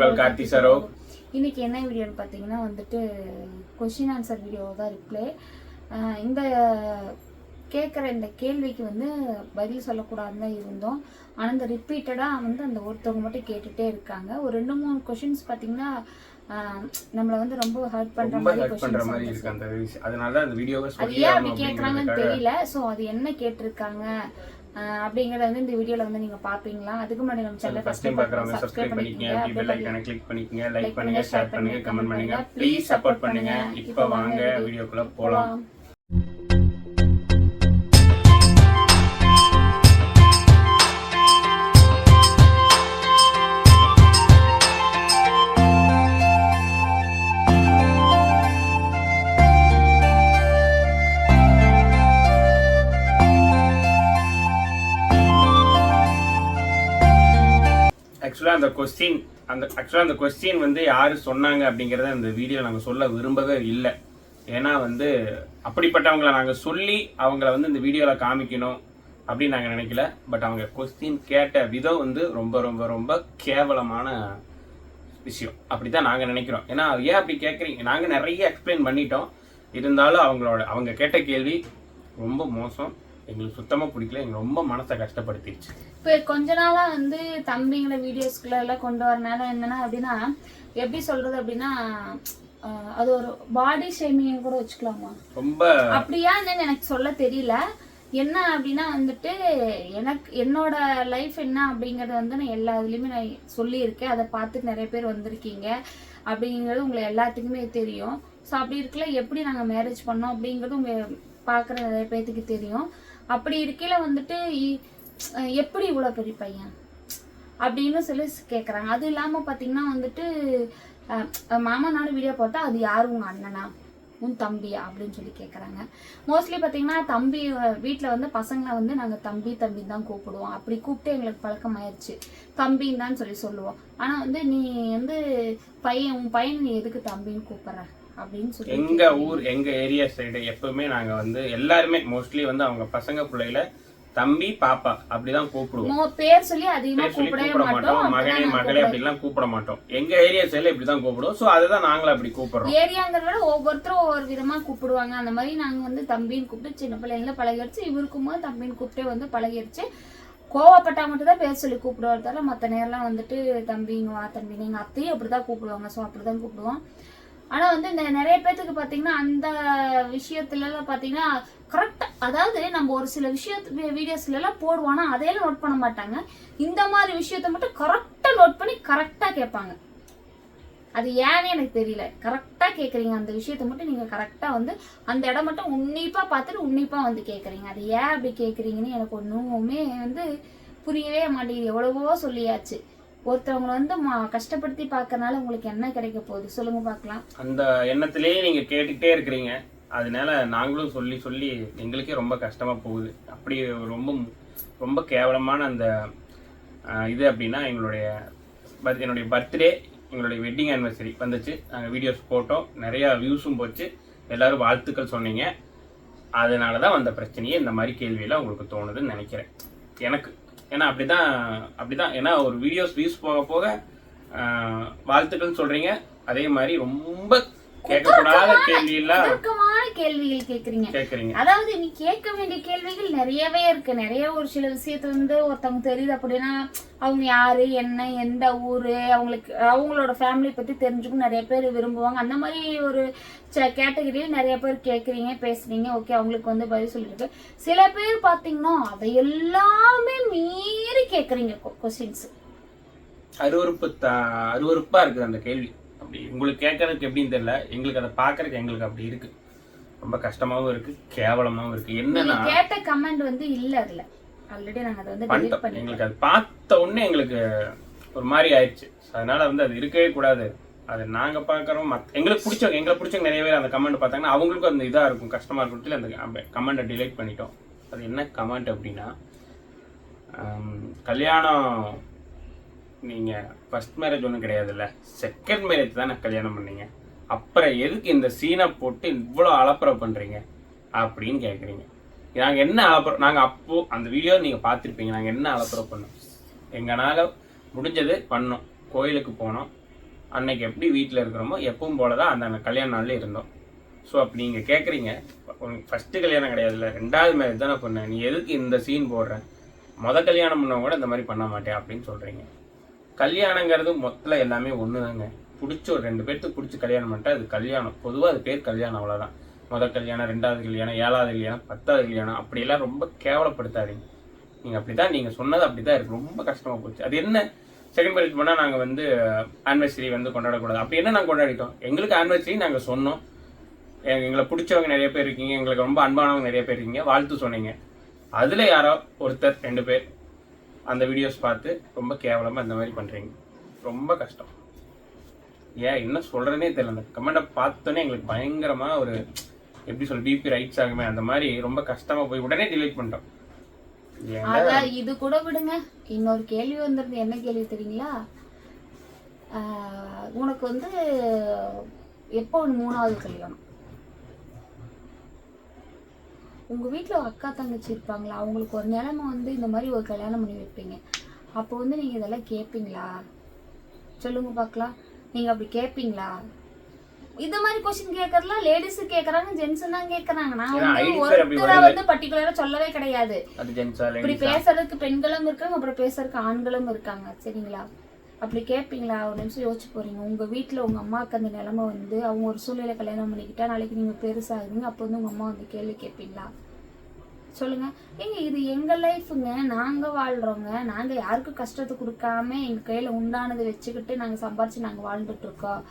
உங்கள் கார்த்தி சரோ. இன்னைக்கு என்ன வீடியோன்னு பார்த்தீங்கன்னா வந்துட்டு கொஷின் ஆன்சர் வீடியோ தான் ரிப்ளை இந்த கேட்குற இந்த கேள்விக்கு வந்து பதில் சொல்லக்கூடாதுன்னு தான் இருந்தோம். ஆனால் இந்த ரிப்பீட்டடாக வந்து அந்த ஒருத்தவங்க மட்டும் கேட்டுகிட்டே இருக்காங்க. ஒரு ரெண்டு மூணு கொஷின்ஸ் பார்த்தீங்கன்னா நம்மளை வந்து ரொம்ப ஹர்ட் பண்ணுற மாதிரி பண்ணுற மாதிரி இருக்கு அந்த அதனால தான் அந்த வீடியோவை அது ஏன் அப்படி கேட்குறாங்கன்னு தெரியல. ஸோ அது என்ன கேட்டிருக்காங்க? அப்படிங்கறத வந்து இந்த வீடியோல வந்து நீங்க பாப்பீங்களா? அதுக்கு முன்னாடி நம்ம சேனல் ஃபர்ஸ்ட் டைம் பார்க்குறவங்க சப்ஸ்கிரைப் பண்ணிக்கங்க. பெல் ஐக்கானை கிளிக் பண்ணிக்கங்க. லைக் பண்ணுங்க ஷேர் பண்ணுங்க கமெண்ட் பண்ணுங்க. ப்ளீஸ் சப்போர்ட் பண்ணுங்க. இப்போ வாங்க வீடியோக்குள்ள போலாம். ஆக்சுவலாக அந்த கொஸ்டின் அந்த ஆக்சுவலாக அந்த கொஸ்டின் வந்து யார் சொன்னாங்க அப்படிங்கிறத அந்த வீடியோ நாங்கள் சொல்ல விரும்பவே இல்லை. ஏன்னா வந்து அப்படிப்பட்டவங்களை நாங்கள் சொல்லி அவங்கள வந்து இந்த வீடியோவில் காமிக்கணும் அப்படின்னு நாங்கள் நினைக்கல. பட் அவங்க கொஸ்டின் கேட்ட விதம் வந்து ரொம்ப ரொம்ப ரொம்ப கேவலமான விஷயம். அப்படி தான் நாங்கள் நினைக்கிறோம். ஏன்னா ஏன் அப்படி கேட்குறீங்க நாங்கள் நிறைய எக்ஸ்பிளைன் பண்ணிட்டோம். இருந்தாலும் அவங்களோட அவங்க கேட்ட கேள்வி ரொம்ப மோசம். எங்களுக்கு சுத்தமாக பிடிக்கல. எங்களுக்கு ரொம்ப மனசை கஷ்டப்படுத்திடுச்சு இப்போ கொஞ்ச நாளா வந்து தம்பிங்களை வீடியோஸ்குள்ள எல்லாம் கொண்டு வரனால என்னன்னா அப்படின்னா எப்படி சொல்றது அப்படின்னா அது ஒரு பாடி ஷேமிங் கூட வச்சுக்கலாமா? ரொம்ப அப்படியா என்னன்னு எனக்கு சொல்ல தெரியல. என்ன அப்படின்னா வந்துட்டு எனக்கு என்னோட லைஃப் என்ன அப்படிங்கறது வந்து நான் எல்லா இதுலயுமே நான் சொல்லியிருக்கேன். அதை பார்த்து நிறைய பேர் வந்திருக்கீங்க. அப்படிங்கிறது உங்களை எல்லாத்துக்குமே தெரியும். ஸோ அப்படி இருக்கல எப்படி நாங்கள் மேரேஜ் பண்ணோம் அப்படிங்கிறது உங்க பார்க்குற நிறைய பேர்த்துக்கு தெரியும். அப்படி இருக்கையில வந்துட்டு இ- எப்படி இவ்வளோ பெரிய பையன்? அப்படின்னு சொல்லி கேட்குறாங்க அது இல்லாமல் பார்த்தீங்கன்னா வந்துட்டு மாமனாலும் வீடியோ போட்டால் அது யார்? உங்கள் அண்ணனா? உன் தம்பியா? அப்படின்னு சொல்லி கேட்குறாங்க மோஸ்ட்லி பார்த்தீங்கன்னா தம்பி வீட்டில் வந்து பசங்களை வந்து நாங்கள் தம்பி தம்பி தான் கூப்பிடுவோம். அப்படி கூப்பிட்டு எங்களுக்கு பழக்கமாயிருச்சு. தம்பின்னு தான் சொல்லி சொல்லுவோம். ஆனால் வந்து நீ வந்து பையன் உன் பையன் நீ எதுக்கு தம்பின்னு கூப்பிட்ற? அப்படின்னு சொல்லி எங்க ஊர் எங்க ஏரியா சைடு எப்பவுமே நாங்க வந்து எல்லாருமே மோஸ்ட்லி வந்து அவங்க பசங்க பிள்ளைகள தம்பி பாப்பா அப்படிதான் கூப்பிடுவோம். பேர் சொல்லி கூப்பிடவே கூப்பிட மாட்டோம். மகனே மகளே. அப்படிலாம் கூப்பிட மாட்டோம். எங்க ஏரியா சைடுல இப்படிதான் கூப்பிடுவோம். சோ அதுதான் நாங்களும் அப்படி கூப்பிடுறோம். ஏரியாங்கிறத ஒவ்வொருத்தரும் ஒவ்வொரு விதமா கூப்பிடுவாங்க. அந்த மாதிரி நாங்க வந்து தம்பின்னு கூப்பிட்டு சின்ன பிள்ளைங்கள பழகிடுச்சு. இவருக்கும் போது தம்பின்னு கூப்பிட்டே வந்து பழகிடுச்சு. கோவப்பட்டா மட்டும் தான் பேர் சொல்லி கூப்பிடுவார் தவிர மற்ற நேரம்லாம் வந்துட்டு தம்பிங்க வா தம்பி எங்க அத்தையும் அப்படிதான் கூப்பிடுவாங்க. ஸோ அப்படிதான் கூப்பிடுவோம். ஆனா வந்து இந்த நிறைய பேத்துக்கு பாத்தீங்கன்னா அந்த விஷயத்துல எல்லாம் பாத்தீங்கன்னா கரெக்டா அதாவது நம்ம ஒரு சில விஷயத்து வீடியோஸ்ல எல்லாம் போடுவோம் ஆனால் அதையெல்லாம் நோட் பண்ண மாட்டாங்க. இந்த மாதிரி விஷயத்த மட்டும் கரெக்டா நோட் பண்ணி கரெக்டா கேட்பாங்க. அது ஏன்னு எனக்கு தெரியல. கரெக்டா கேக்குறீங்க அந்த விஷயத்த மட்டும் நீங்க கரெக்டா வந்து அந்த இடம் மட்டும் உன்னிப்பா பார்த்துட்டு உன்னிப்பா வந்து கேக்குறீங்க அது ஏன் அப்படி கேக்குறீங்கன்னு எனக்கு ஒண்ணுமே வந்து புரியவே மாட்டேங்குது. எவ்வளவோ சொல்லியாச்சு. ஒருத்தவங்களை வந்து கஷ்டப்படுத்தி பார்க்கறனால உங்களுக்கு என்ன கிடைக்க போகுது? சொல்லுங்க பார்க்கலாம். அந்த எண்ணத்திலேயே நீங்க கேட்டுக்கிட்டே இருக்கிறீங்க. அதனால நாங்களும் சொல்லி சொல்லி எங்களுக்கே ரொம்ப கஷ்டமா போகுது. அப்படி ரொம்ப ரொம்ப கேவலமான அந்த இது அப்படின்னா எங்களுடைய பர்த் என்னுடைய பர்த்டே எங்களுடைய வெட்டிங் ஆனிவர்சரி வந்துச்சு. நாங்கள் வீடியோஸ் போட்டோம். நிறையா வியூஸும் போச்சு. எல்லோரும் வாழ்த்துக்கள் சொன்னீங்க. அதனால தான் வந்த பிரச்சனையே இந்த மாதிரி கேள்வியெல்லாம் உங்களுக்கு தோணுதுன்னு நினைக்கிறேன். எனக்கு ஏன்னா அப்படிதான் அப்படிதான். ஏன்னா ஒரு வீடியோஸ் வியூஸ் போக போக ஆஹ், வாழ்த்துக்கள் சொல்றீங்க. அதே மாதிரி ரொம்ப கேட்கக்கூடாத கேள்வியெல்லாம் தர்க்கமான கேள்விகள் கேக்குறீங்க கேட்குறீங்க. அதாவது நீ கேட்க வேண்டிய கேள்விகள் நிறையவே இருக்கு. நிறைய ஒரு சில விஷயத்த வந்து ஒருத்தவங்க தெரியுது அப்படின்னா அவங்க யாரு என்ன எந்த ஊரு அவங்களுக்கு அவங்களோட ஃபேமிலி பத்தி தெரிஞ்சுக்கும் நிறைய பேர் விரும்புவாங்க. அந்த மாதிரி ஒரு கேட்டகரியில் நிறைய பேர் கேட்குறீங்க பேசுறீங்க. ஓகே அவங்களுக்கு வந்து பதில் சொல்லிருக்கு சில பேர் பார்த்தீங்கன்னா அதை எல்லாமே மீறி கேட்குறீங்க கொஸ்டின்ஸ் அருவருப்பு த அருவருப்பா இருக்குது அந்த கேள்வி. அப்படி உங்களுக்கு கேட்கறதுக்கு எப்படின்னு தெரியல. எங்களுக்கு அதை பார்க்கறதுக்கு எங்களுக்கு அப்படி இருக்கு. ரொம்ப கஷ்டமாவும் இருக்கு கேவலமாவும் இருக்கு. என்னன்னா கேட்ட கமெண்ட் வந்து இல்ல அதுல. ஆல்ரெடி நாங்க அதை வந்து பண்ணிட்டோம். எங்களுக்கு அது பார்த்த உடனே எங்களுக்கு ஒரு மாதிரி ஆயிடுச்சு. அதனால வந்து அது இருக்கவே கூடாது. அது நாங்க பார்க்குறோம். மத் எங்களுக்கு பிடிச்சவங்க எங்களை பிடிச்சவங்க நிறைய பேர் அந்த கமெண்ட் பார்த்தாங்கன்னா அவங்களுக்கும் அந்த இதா இருக்கும். கஷ்டமா இருக்கும். அந்த கமெண்ட்டை டிலைட் பண்ணிட்டோம். அது என்ன கமெண்ட் அப்படின்னா கல்யாணம் நீங்கள் ஃபர்ஸ்ட் மேரேஜ் ஒன்றும் கிடையாதுல்ல. செகண்ட் மேரேஜ் தானே கல்யாணம் பண்ணீங்க. அப்புறம் எதுக்கு இந்த சீனை போட்டு இவ்வளோ அலப்பறை பண்ணுறீங்க அப்படின்னு கேட்குறீங்க நாங்கள் என்ன அலப்பறை நாங்கள் அப்போது அந்த வீடியோ நீங்கள் பார்த்துருப்பீங்க. நாங்கள் என்ன அலப்பறை பண்ணோம்? எங்களால் முடிஞ்சது பண்ணோம். கோயிலுக்கு போனோம். அன்னைக்கு எப்படி வீட்டில் இருக்கிறோமோ எப்பவும் போல தான் அந்த கல்யாண நாளில் இருந்தோம். ஸோ அப்படி நீங்கள் கேட்குறீங்க உனக்கு ஃபஸ்ட்டு கல்யாணம் கிடையாதுல்ல. ரெண்டாவது மேரேஜ் தானே பண்ணேன் நீ எதுக்கு இந்த சீன் போடுறேன் மொதல் கல்யாணம் பண்ணவங்க கூட இந்த மாதிரி பண்ண மாட்டேன் அப்படின்னு சொல்கிறீங்க கல்யாணங்கிறது மொத்தத்தில் எல்லாமே ஒன்று தாங்க பிடிச்ச ஒரு ரெண்டு பேர்த்துக்கு பிடிச்சி கல்யாணம் பண்ணிட்டா அது கல்யாணம். பொதுவாக அது பேர் கல்யாணம் அவ்வளோதான் முதல் கல்யாணம் ரெண்டாவது கல்யாணம் ஏழாவது கல்யாணம் பத்தாவது கல்யாணம் அப்படியெல்லாம் ரொம்ப கேவலப்படுத்தாதீங்க. நீங்கள் அப்படி தான் நீங்கள் சொன்னது அப்படி தான் இருக்குது ரொம்ப கஷ்டமாக போச்சு. அது என்ன? செகண்ட் மேரேஜ் பண்ணால் நாங்கள் வந்து ஆனிவர்சரி வந்து கொண்டாடக்கூடாது. அப்படி என்ன நாங்கள் கொண்டாடிட்டோம்? எங்களுக்கு ஆனிவர்சரி நாங்கள் சொன்னோம். எங்களை பிடிச்சவங்க நிறைய பேர் இருக்கீங்க. எங்களுக்கு ரொம்ப அன்பானவங்க நிறைய பேர் இருக்கீங்க. வாழ்த்து சொன்னீங்க. அதில் யாரோ ஒருத்தர் ரெண்டு பேர் அந்த வீடியோஸ் பார்த்து ரொம்ப கேவலமாக இந்த மாதிரி பண்ணுறீங்க ரொம்ப கஷ்டம். ஏன் என்ன சொல்கிறேனே தெரியல. அந்த கமெண்ட்டை பார்த்தோன்னே எங்களுக்கு பயங்கரமாக ஒரு எப்படி சொல்ல பிபி ரைட்ஸ் ஆகுமே அந்த மாதிரி ரொம்ப கஷ்டமாக போய் உடனே டிலீட் பண்ணிட்டோம். அதான் இது கூட விடுங்க. இன்னொரு கேள்வி வந்திருந்து என்ன கேள்வி தெரியுங்களா? ஆஹ் உனக்கு வந்து எப்போ மூணாவது கல்யாணம்? உங்க வீட்ல ஒரு அக்கா தங்கச்சி இருப்பாங்களா? அவங்களுக்கு ஒரு நிலைமை வந்து இந்த மாதிரி ஒரு கல்யாணம் பண்ணி வைப்பீங்க. அப்போ வந்து நீங்க இதெல்லாம் கேட்பீங்களா சொல்லுங்க பார்க்கலாம் நீங்க அப்படி கேட்பீங்களா இந்த மாதிரி கொஸ்டின் கேட்கறதுலாம் லேடிஸ் கேட்கறாங்க ஜென்ஸ் தான் கேட்கறாங்க நான் வந்து ஒருத்தரை. வந்து பர்டிகுலரா சொல்லவே கிடையாது. இப்படி பேசுறதுக்கு பெண்களும் இருக்காங்க அப்புறம் பேசுறதுக்கு ஆண்களும் இருக்காங்க. சரிங்களா? அப்படி கேட்பீங்களா ஒரு நிமிஷம் யோசிச்சு போறீங்க. உங்கள் வீட்டில் உங்கள் அம்மாவுக்கு அந்த நிலமை வந்து அவங்க ஒரு சூழ்நிலை கல்யாணம் பண்ணிக்கிட்டா நாளைக்கு நீங்கள் பெருசாகுவீங்க. அப்போ வந்து உங்கள் அம்மா வந்து கேள்வி கேட்பீங்களா சொல்லுங்கள் ஏங்க இது எங்கள் லைஃபுங்க? நாங்கள் வாழ்கிறோங்க நாங்கள் யாருக்கும் கஷ்டத்தை கொடுக்காம எங்கள் கையில் உண்டானதை வச்சுக்கிட்டு நாங்கள் சம்பாரித்து நாங்கள் வாழ்ந்துட்டு இருக்கோம்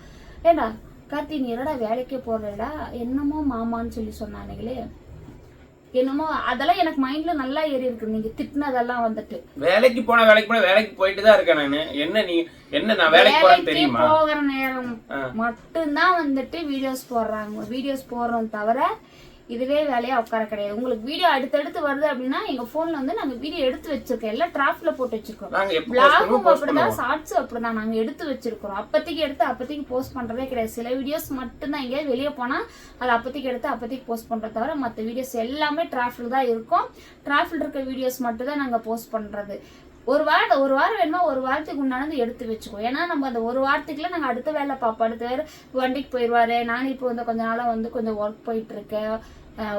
ஏண்டா கார்த்தி நீ என்னடா வேலைக்கே போகிறடா என்னமோ மாமான்னு சொல்லி சொன்னானுங்களே. என்னமோ அதெல்லாம் எனக்கு மைண்ட்ல நல்லா ஏறி இருக்கு. நீங்க திட்டினதெல்லாம் வந்துட்டு. வேலைக்கு போனா வேலைக்கு போனா வேலைக்கு போயிட்டு தான் இருக்கேன் நானு. என்ன நீ என்ன நான் வேலைக்கு வேலைக்கே தெரியுமா? போகிற நேரம். மட்டும்தான் வந்துட்டு வீடியோஸ் போடுறாங்க. வீடியோஸ் போடுறோம் தவிர இதுவே வேலையா உட்கார கிடையாது. உங்களுக்கு வீடியோ அடுத்தடுத்து வருது அப்படின்னா எங்க போன்ல வந்து நாங்க வீடியோ எடுத்து வச்சிருக்கோம். எல்லாம் டிராஃப்ட்ல போட்டு வச்சிருக்கோம். பிளாகும் அப்படிதான் பண்ணுவோம். ஷார்ட்ஸ் அப்படிதான் நாங்க எடுத்து வச்சிருக்கிறோம் அப்பத்திக்கு எடுத்து அப்பத்திக்கு போஸ்ட் பண்றதே கிடையாது. சில வீடியோஸ் மட்டும்தான் எங்கேயாவது வெளியே போனா அது அப்பத்திக்கு எடுத்து அப்பத்திக்கு போஸ்ட் பண்றத தவிர மற்ற வீடியோஸ் எல்லாமே டிராஃப்ட்ல தான் இருக்கும். டிராஃப்ட்ல இருக்க வீடியோஸ் மட்டும் தான் நாங்க போஸ்ட் பண்றது. ஒரு வாரம் ஒரு வாரம் வேணுமா ஒரு வாரத்துக்கு முன்னாடி எடுத்து வச்சுக்கோ. ஏன்னா நம்ம அந்த ஒரு வாரத்துக்குள்ள நாங்கள் அடுத்த வேலை பார்ப்போம் அடுத்த வேறு வண்டிக்கு போயிடுவாரு நானும் இப்போ வந்து கொஞ்ச நாளாக வந்து கொஞ்சம் ஒர்க் போயிட்டுருக்கேன்.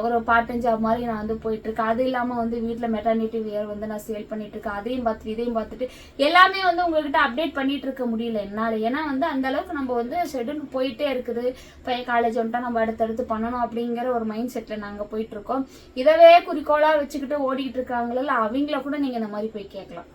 ஒரு பார்ட் டைம் ஜாப் மாதிரி நான் வந்து போயிட்டுருக்கேன். அது இல்லாமல் வந்து வீட்டில் மெட்டர்னிட்டி வியர் வந்து நான் சேல் பண்ணிட்டுருக்கேன். அதையும் பார்த்துட்டு இதையும் பார்த்துட்டு எல்லாமே வந்து உங்ககிட்ட அப்டேட் பண்ணிட்டு இருக்க முடியல என்னால். ஏன்னா வந்து அந்த அளவுக்கு நம்ம வந்து ஷெட்யூல் போயிட்டே இருக்குது. பையன் காலேஜ் வந்துட்டா நம்ம அடுத்தடுத்து பண்ணணும் அப்படிங்கிற ஒரு மைண்ட் செட்டில் நாங்கள் போயிட்டுருக்கோம். இதவே குறிக்கோளாக வச்சுக்கிட்டு ஓடிக்கிட்டு இருக்காங்களா அவங்கள கூட நீங்கள் இந்த மாதிரி போய் கேட்கலாம்.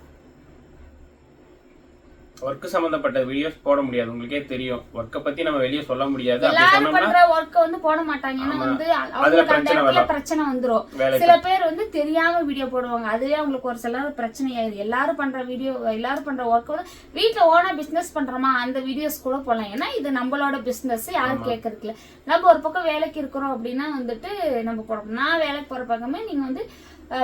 ஒர்க் சம்பந்தப்பட்ட வீடியோஸ் போட முடியாது. உங்களுக்கே தெரியும். ஒர்க்கை பத்தி நம்ம வெளியே சொல்ல முடியாது. எல்லாரும் பண்ற ஒர்க்க வந்து போட மாட்டாங்க. ஏன்னா. வந்து அவங்களுக்கு அந்த பிரச்சனை இடத்துல வரும். பிரச்சனை வந்துரும். சில பேர் வந்து தெரியாம வீடியோ போடுவாங்க. அதுவே அவங்களுக்கு ஒரு சில பிரச்சனை ஆயிடுது எல்லாரும் பண்ற வீடியோ எல்லாரும் பண்ற ஒர்க் வந்து வீட்ல ஓனா பிசினஸ் பண்றோமா? அந்த வீடியோஸ் கூட போடலாம். ஏன்னா இது நம்மளோட பிசினஸ் யாரும் கேட்கறதுக்கு இல்ல. நம்ம ஒரு பக்கம் வேலைக்கு இருக்கிறோம் அப்படின்னா வந்துட்டு நம்ம போடணும். நான் வேலைக்கு போற பக்கமே நீங்க வந்து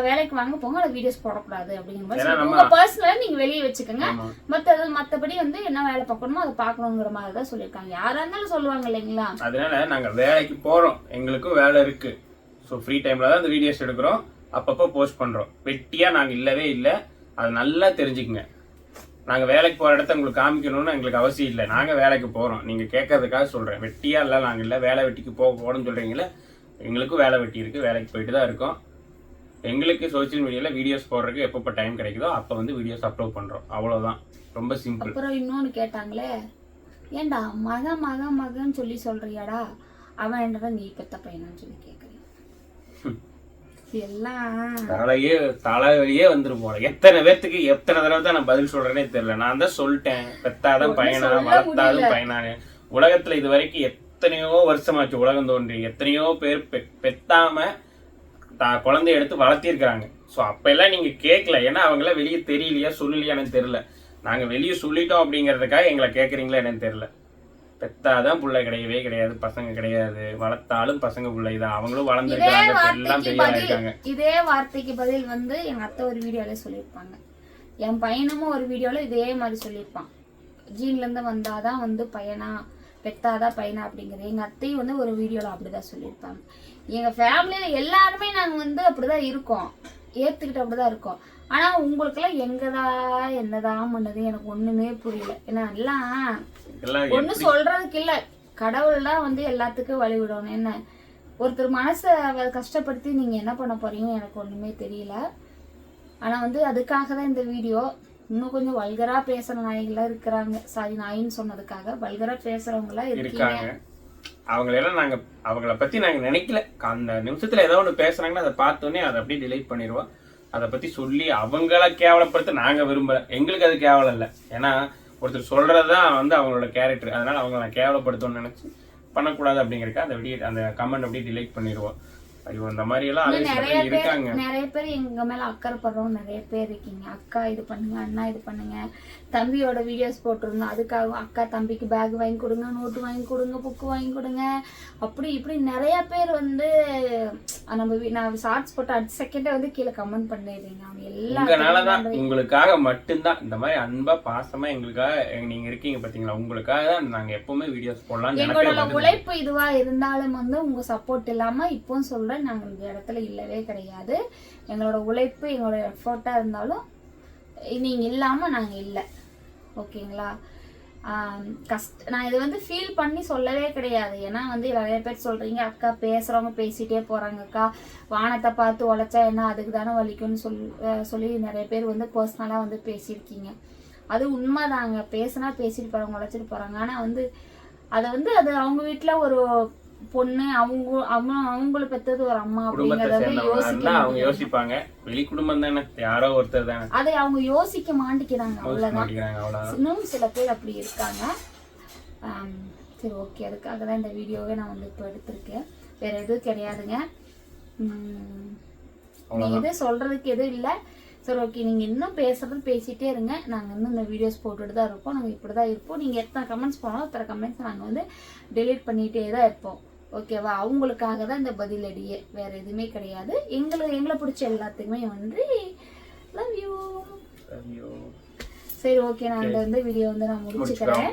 வேலைக்கு வாங்க போங்க அதை வீடியோஸ் போடக்கூடாது அப்படிங்கிற மாதிரி உங்க பர்சனலா நீங்க வெளியே வச்சுக்கோங்க. மத்தது மத்தபடி வந்து என்ன வேலை பார்க்கணுமோ அதை பார்க்கணுங்கிற மாதிரி தான் சொல்லியிருக்காங்க. யாரா இருந்தாலும் சொல்லுவாங்க இல்லைங்களா? அதனால நாங்க வேலைக்கு போறோம். எங்களுக்கும் வேலை இருக்கு. ஸோ ஃப்ரீ டைம்ல தான் இந்த வீடியோஸ் எடுக்கிறோம். அப்பப்போ போஸ்ட் பண்றோம். வெட்டியா நாங்க இல்லவே இல்லை. அது நல்லா தெரிஞ்சுக்குங்க. நாங்க வேலைக்கு போற இடத்த உங்களுக்கு காமிக்கணும்னு எங்களுக்கு அவசியம் இல்லை. நாங்க வேலைக்கு போறோம். நீங்க கேட்கறதுக்காக சொல்றேன். வெட்டியா இல்லை நாங்க இல்லை. வேலை வெட்டிக்கு போக போகணும்னு சொல்றீங்களே எங்களுக்கும் வேலை வெட்டி இருக்கு. வேலைக்கு போயிட்டு தான் இருக்கோம். எங்களுக்கு சோஷியல் மீடியாவில் வீடியோஸ் போடுறதுக்கு எப்பப்போ டைம் கிடைக்குதோ அப்போ வந்து வீடியோஸ் அப்லோட் பண்ணுறோம் அவ்வளோதான் ரொம்ப சிம்பிள் அப்புறம் இன்னொன்னு கேட்டாங்களே ஏண்டா மக மக மகன்னு சொல்லி சொல்றியாடா? அவன் என்னடா நீ பெத்த பையனான்னு சொல்லி கேக்குறேன் எல்லாம் தலையே தலைவலியே வந்துரு போல. எத்தனை பேர்த்துக்கு எத்தனை தடவை தான் நான் பதில் சொல்றேனே தெரியல. நான் தான் சொல்லிட்டேன். பெத்தாதான் பையனா வளர்த்தாலும் பையனானு உலகத்துல இது வரைக்கும் எத்தனையோ வருஷமாச்சு உலகம் தோன்றி எத்தனையோ பேர் பெத்தாம தா குழந்தைய எடுத்து வளர்த்திருக்கிறாங்க. ஸோ அப்பெல்லாம் நீங்க கேட்கல. ஏன்னா அவங்களாம் வெளியே தெரியலையா சொல்லலையா எனக்கு தெரியல. நாங்க வெளியே சொல்லிட்டோம் அப்படிங்கறதுக்காக எங்களை கேட்குறீங்களா என்னன்னு தெரியல. பெத்தாதான் புள்ள கிடையவே கிடையாது பசங்க கிடையாது. வளர்த்தாலும் பசங்க பிள்ளை தான் அவங்களும் வளர்ந்துருக்காங்க எல்லாம் பெரிய இருக்காங்க. இதே வார்த்தைக்கு பதில் வந்து எங்க அத்தை ஒரு வீடியோல சொல்லியிருப்பாங்க. என் பையனும் ஒரு வீடியோல இதே மாதிரி சொல்லியிருப்பான். ஜீன்ல இருந்து வந்தாதான் வந்து பையனா பெத்தாதான் பையனா அப்படிங்கிறது. எங்க அத்தையும் வந்து ஒரு வீடியோல அப்படிதான் சொல்லியிருப்பாங்க. எங்க ஃபேமிலியில எல்லாருமே நாங்க வந்து அப்படிதான் இருக்கோம். ஏத்துக்கிட்டு அப்படிதான் இருக்கோம். ஆனா உங்களுக்கெல்லாம் எங்கதா என்னதான் பண்ணுது? எனக்கு ஒண்ணுமே புரியல. ஏன்னா எல்லாம் ஒண்ணு சொல்றதுக்கு இல்ல. கடவுள் தான் வந்து எல்லாத்துக்கும் வழி விடணும் என்ன? ஒருத்தர் மனசை கஷ்டப்படுத்தி நீங்க என்ன பண்ண போறீங்க? எனக்கு ஒண்ணுமே தெரியல. ஆனா வந்து அதுக்காக தான் இந்த வீடியோ. இன்னும் கொஞ்சம் வல்கரா பேசுற நாய்களா இருக்கிறாங்க. சாரி நாயின்னு சொன்னதுக்காக. வல்கரா பேசுறவங்களா இருக்காங்க. அவங்களெல்லாம் நாங்கள் அவங்கள பற்றி நாங்கள் நினைக்கல. அந்த நிமிஷத்தில் ஏதோ ஒன்று பேசுகிறாங்கன்னா அதை பார்த்தோன்னே அதை அப்படியே டிலைட் பண்ணிடுவோம். அதை பற்றி சொல்லி அவங்கள கேவலப்படுத்த நாங்கள் விரும்பல. எங்களுக்கு அது கேவலம் இல்லை. ஏன்னா ஒருத்தர் சொல்றதுதான் வந்து அவங்களோட கேரக்டர் அதனால் அவங்கள நான் கேவலப்படுத்தணும்னு நினச்சி பண்ணக்கூடாது அப்படிங்கிறக்க அந்த வீடியோ அந்த கமெண்ட் அப்படியே டிலைட் பண்ணிடுவோம். ஐயோ இந்த மாதிரி எல்லாம் நிறைய பேர் நிறைய பேர் எங்க மேல அக்கறை படுறவங்க நிறைய பேர் இருக்கீங்க. அக்கா இது பண்ணுங்க அண்ணா இது பண்ணுங்க. தம்பியோட வீடியோஸ் போட்டிருந்தோம். அதுக்காக அக்கா தம்பிக்கு பேக் வாங்கி கொடுங்க நோட்டு வாங்கி கொடுங்க புக்கு வாங்கி கொடுங்க. அப்படி இப்படி நிறைய பேர் வந்து நம்ம நான் ஷார்ட்ஸ் போட்டு அடுத்த செகண்டே வந்து கீழே கமெண்ட் பண்ணிடுறீங்க. அவங்க எல்லாம் உங்களுக்காக மட்டும்தான். இந்த மாதிரி அன்பா பாசமா எங்களுக்காக எங்க- நீங்க இருக்கீங்க பாத்தீங்களா? உங்களுக்காக தான் நாங்க எப்பவுமே வீடியோஸ் போடலாம் எங்களோட உழைப்பு இதுவா இருந்தாலும் வந்து உங்க சப்போர்ட் இல்லாம இப்பவும் சொல்றேன் நாங்கள் இந்த இடத்துல இல்லவே கிடையாது. எங்களோட உழைப்பு எங்களோட எஃபோர்ட்டாக இருந்தாலும் நீங்கள் இல்லாமல் நாங்கள் இல்லை. ஓகேங்களா? கஷ்ட நான் இது வந்து ஃபீல் பண்ணி சொல்லவே கிடையாது. ஏன்னா வந்து நிறைய பேர் சொல்கிறீங்க அக்கா பேசுகிறவங்க பேசிகிட்டே போகிறாங்க அக்கா. வானத்தை பார்த்து உழைச்சா என்ன அதுக்கு தானே வலிக்கும்னு சொல் சொல்லி நிறைய பேர் வந்து பர்சனலாக வந்து பேசியிருக்கீங்க. அது உண்மைதாங்க. பேசுனா பேசிட்டு போகிறாங்க உழைச்சிட்டு போகிறாங்க ஆனால் வந்து அதை வந்து அது அவங்க வீட்டில் ஒரு பொண்ணு அவங்க அவங்க அவங்கள பெத்தது ஒரு அம்மா அப்படிங்கறத அவங்க. யோசிப்பாங்க. வெளி குடும்பம் தானே. யாரோ ஒருத்தர் தானே. அதை அவங்க யோசிக்க மாட்டேங்கிறாங்க யோசிக்க அவ்வளவுதான். இன்னும் சில பேர் அப்படி இருக்காங்க. சரி ஓகே அதுக்காக தான் இந்த வீடியோவே நான் வந்து இப்போ எடுத்திருக்கேன். வேற எதுவும் கிடையாதுங்க. உம், நீ எதுவும் சொல்றதுக்கு எதுவும் இல்லை. சரி ஓகே நீங்கள் இன்னும் பேசுறது பேசிட்டே இருங்க. நாங்கள் இன்னும் இந்த வீடியோஸ் போட்டுட்டு தான் இருப்போம். நாங்கள் இப்படி தான் இருப்போம். நீங்கள் எத்தனை கமெண்ட்ஸ் போனாலும் அத்தனை கமெண்ட்ஸ் நாங்கள் வந்து டெலீட் பண்ணிகிட்டே தான் இருப்போம். ஓகேவா? அவங்களுக்காக தான் இந்த பதிலடியே வேற எதுவுமே கிடையாது. எங்களுக்கு எங்களை பிடிச்ச எல்லாத்துக்குமே நன்றி. லவ் யூ சரி ஓகே நான் இந்த வந்து வீடியோ வந்து நான் முடிச்சுக்கிறேன்.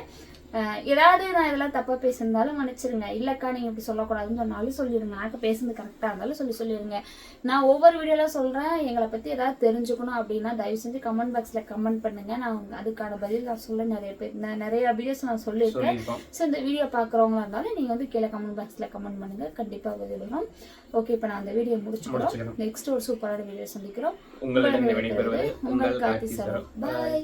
ஏதாவது நான் இதெல்லாம் தப்பா பேசியிருந்தாலும் மன்னிச்சிருங்க. இல்லக்கா நீங்க இப்படி சொல்லக்கூடாதுன்னு சொன்னாலும் சொல்லிடுங்க எனக்கு பேசுனது கரெக்டா இருந்தாலும் சொல்லி சொல்லிடுங்க நான் ஒவ்வொரு வீடியோல சொல்றேன். எங்களை பத்தி ஏதாவது தெரிஞ்சுக்கணும் அப்படின்னா தயவு செஞ்சு கமெண்ட் பாக்ஸ்ல கமெண்ட் பண்ணுங்க. நான் அதுக்கான பதில் நான் சொல்ல நிறைய பேர் நிறைய வீடியோஸ் நான் சொல்லியிருக்கேன். ஸோ இந்த வீடியோ பார்க்குறவங்களா இருந்தாலும் நீங்கள் வந்து கீழே கமெண்ட் பாக்ஸில் கமெண்ட் பண்ணுங்கள் கண்டிப்பாக பதிலும் ஓகே இப்போ நான் அந்த வீடியோ முடிச்சுக்கிறோம். நெக்ஸ்ட் ஒரு சூப்பரான வீடியோ சந்திக்கிறோம். உங்களிடம் உங்களிடம் விடைபெறுவது உங்கள் உங்கள் கார்த்தி கார்த்தி சரோ சரோ பாய்